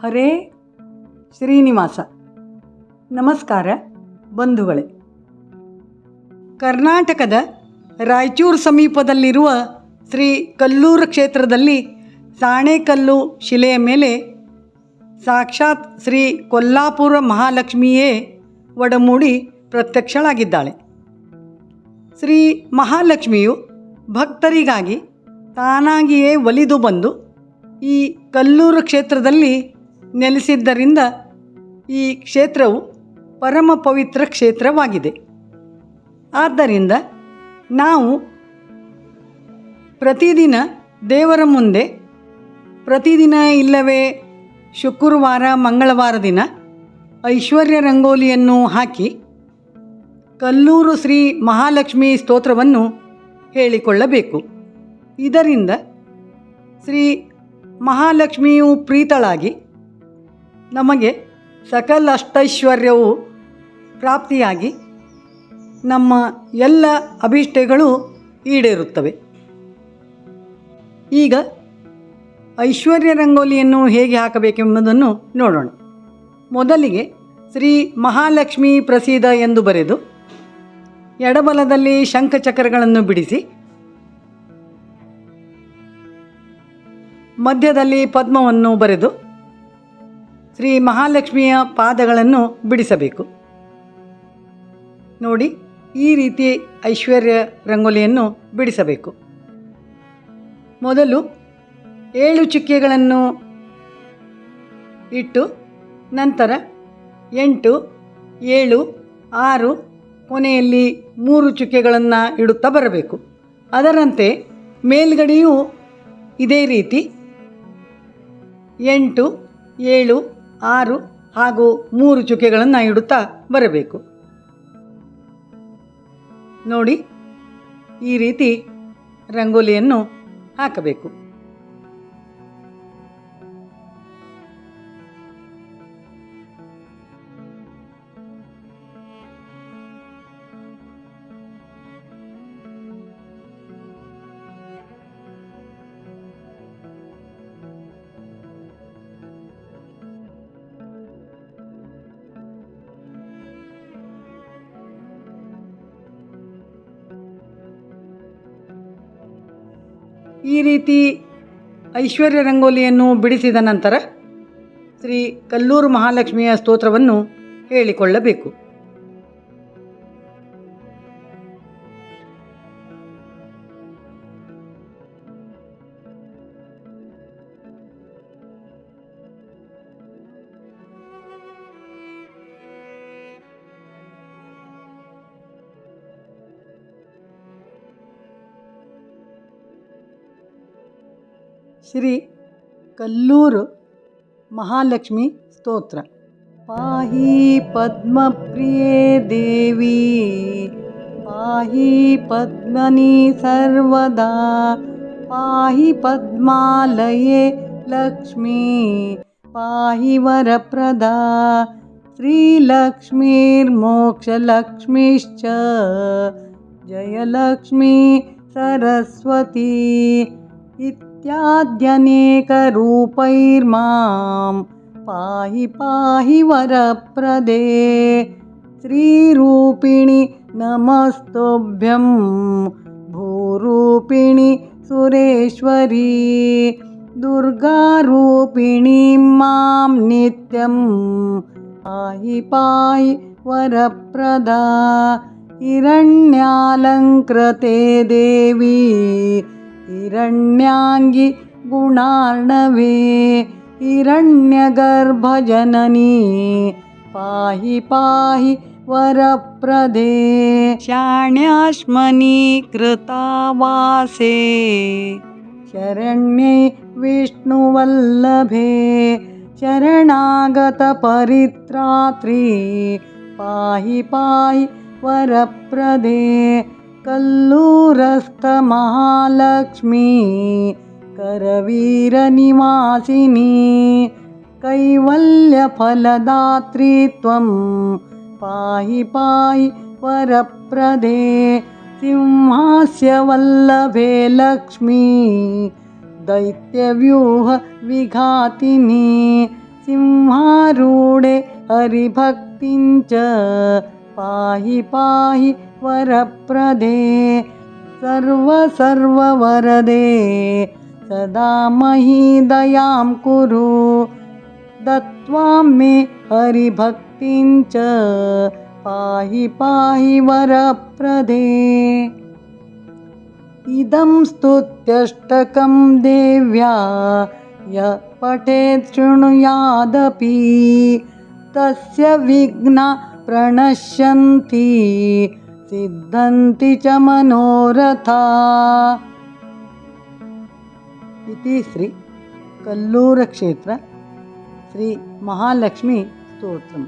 ಹರೇ ಶ್ರೀನಿವಾಸ. ನಮಸ್ಕಾರ ಬಂಧುಗಳೇ. ಕರ್ನಾಟಕದ ರಾಯಚೂರು ಸಮೀಪದಲ್ಲಿರುವ ಶ್ರೀ ಕಲ್ಲೂರು ಕ್ಷೇತ್ರದಲ್ಲಿ ಸಾಣೇಕಲ್ಲು ಶಿಲೆಯ ಮೇಲೆ ಸಾಕ್ಷಾತ್ ಶ್ರೀ ಕೊಲ್ಲಾಪುರ ಮಹಾಲಕ್ಷ್ಮಿಯೇ ಒಡಮೂಡಿ ಪ್ರತ್ಯಕ್ಷಳಾಗಿದ್ದಾಳೆ. ಶ್ರೀ ಮಹಾಲಕ್ಷ್ಮಿಯು ಭಕ್ತರಿಗಾಗಿ ತಾನಾಗಿಯೇ ಒಲಿದು ಬಂದು ಈ ಕಲ್ಲೂರು ಕ್ಷೇತ್ರದಲ್ಲಿ ನೆಲೆಸಿದ್ದರಿಂದ ಈ ಕ್ಷೇತ್ರವು ಪರಮ ಪವಿತ್ರ ಕ್ಷೇತ್ರವಾಗಿದೆ. ಆದ್ದರಿಂದ ನಾವು ಪ್ರತಿದಿನ ದೇವರ ಮುಂದೆ, ಪ್ರತಿದಿನ ಇಲ್ಲವೇ ಶುಕ್ರವಾರ, ಮಂಗಳವಾರ ದಿನ ಐಶ್ವರ್ಯ ರಂಗೋಲಿಯನ್ನು ಹಾಕಿ ಕಲ್ಲೂರು ಶ್ರೀ ಮಹಾಲಕ್ಷ್ಮಿ ಸ್ತೋತ್ರವನ್ನು ಹೇಳಿಕೊಳ್ಳಬೇಕು. ಇದರಿಂದ ಶ್ರೀ ಮಹಾಲಕ್ಷ್ಮಿಯು ಪ್ರೀತಳಾಗಿ ನಮಗೆ ಸಕಲ ಅಷ್ಟೈಶ್ವರ್ಯವು ಪ್ರಾಪ್ತಿಯಾಗಿ ನಮ್ಮ ಎಲ್ಲ ಅಭಿಷ್ಟೆಗಳು ಈಡೇರುತ್ತವೆ. ಈಗ ಐಶ್ವರ್ಯ ರಂಗೋಲಿಯನ್ನು ಹೇಗೆ ಹಾಕಬೇಕೆಂಬುದನ್ನು ನೋಡೋಣ. ಮೊದಲಿಗೆ ಶ್ರೀ ಮಹಾಲಕ್ಷ್ಮಿ ಪ್ರಸೀದ ಎಂದು ಬರೆದು ಎಡಬಲದಲ್ಲಿ ಶಂಖಚಕ್ರಗಳನ್ನು ಬಿಡಿಸಿ ಮಧ್ಯದಲ್ಲಿ ಪದ್ಮವನ್ನು ಬರೆದು ಶ್ರೀ ಮಹಾಲಕ್ಷ್ಮಿಯ ಪಾದಗಳನ್ನು ಬಿಡಿಸಬೇಕು. ನೋಡಿ, ಈ ರೀತಿ ಐಶ್ವರ್ಯ ರಂಗೋಲಿಯನ್ನು ಬಿಡಿಸಬೇಕು. ಮೊದಲು ಏಳು ಚುಕ್ಕೆಗಳನ್ನು ಇಟ್ಟು, ನಂತರ ಎಂಟು, ಏಳು, ಆರು, ಕೊನೆಯಲ್ಲಿ ಮೂರು ಚುಕ್ಕೆಗಳನ್ನು ಇಡುತ್ತಾ ಬರಬೇಕು. ಅದರಂತೆ ಮೇಲ್ಗಡೆಯೂ ಇದೇ ರೀತಿ ಎಂಟು, ಏಳು ಆರು ಹಾಗೂ ಮೂರು ಚುಕ್ಕೆಗಳನ್ನು ಇಡುತ್ತಾ ಬರಬೇಕು. ನೋಡಿ ಈ ರೀತಿ ರಂಗೋಲಿಯನ್ನು ಹಾಕಬೇಕು. ಈ ರೀತಿ ಐಶ್ವರ್ಯ ರಂಗೋಲಿಯನ್ನು ಬಿಡಿಸಿದ ನಂತರ ಶ್ರೀ ಕಲ್ಲೂರು ಮಹಾಲಕ್ಷ್ಮಿಯ ಸ್ತೋತ್ರವನ್ನು ಹೇಳಿಕೊಳ್ಳಬೇಕು. ಶ್ರೀ ಕಲ್ಲೂರು ಮಹಾಲಕ್ಷ್ಮಿ ಸ್ತೋತ್ರ ಪಾಹಿ ಪದ್ಮಪ್ರಿಯೇ ದೇವಿ ಪಾಹಿ ಪದ್ಮನಿ ಸರ್ವದಾ ಪಾಹಿ ಪದ್ಮಾಲಯೇ ಲಕ್ಷ್ಮೀ ಪಾಹಿ ವರಪ್ರದಾ श्रीलक्ष्मीर्मोक्षलक्ष्मीश्च जयलक्ष्मी सरस्वती इत्याद्यनेकरूपैर्मां पाहि पाहि वरप्रदे। श्रीरूपिणि नमस्तुभ्यं भूरूपिणि सुरेश्वरी। दुर्गारूपिणीं मां नित्यं पाहि पाहि वरप्रदा। हिरण्यालङ्कृते देवी हिरण्याङ्गि गुणार्णवे हिरण्यगर्भजननी पाहि पाहि वरप्रदे। शाण्याश्मनि कृतावासे शरण्ये विष्णुवल्लभे शरणागतपरित्रात्री पाहि पाहि वरप्रदे। कल्लूरस्थमहालक्ष्मी करवीरनिवासिनी कैवल्यफलदात्री त्वं पाहि पाहि वरप्रदे सिंहास्य वल्लभे लक्ष्मी दैत्यव्यूहविघातिनी सिंहारूढे हरिभक्तिञ्च पाहि पाहि वरप्रदे सर्व सर्ववरदे सदा मही दयां कुरु दत्त्वा मे हरिभक्तिञ्च पाहि पाहि वरप्रदे। इदं स्तुत्यष्टकं देव्या य पठेत् शृणुयादपि तस्य विघ्ना प्रणश्यन्ति सिद्धन्ति च मनोरथा। इति श्री कल्लूरक्षेत्र श्री महालक्ष्मी स्तोत्रम्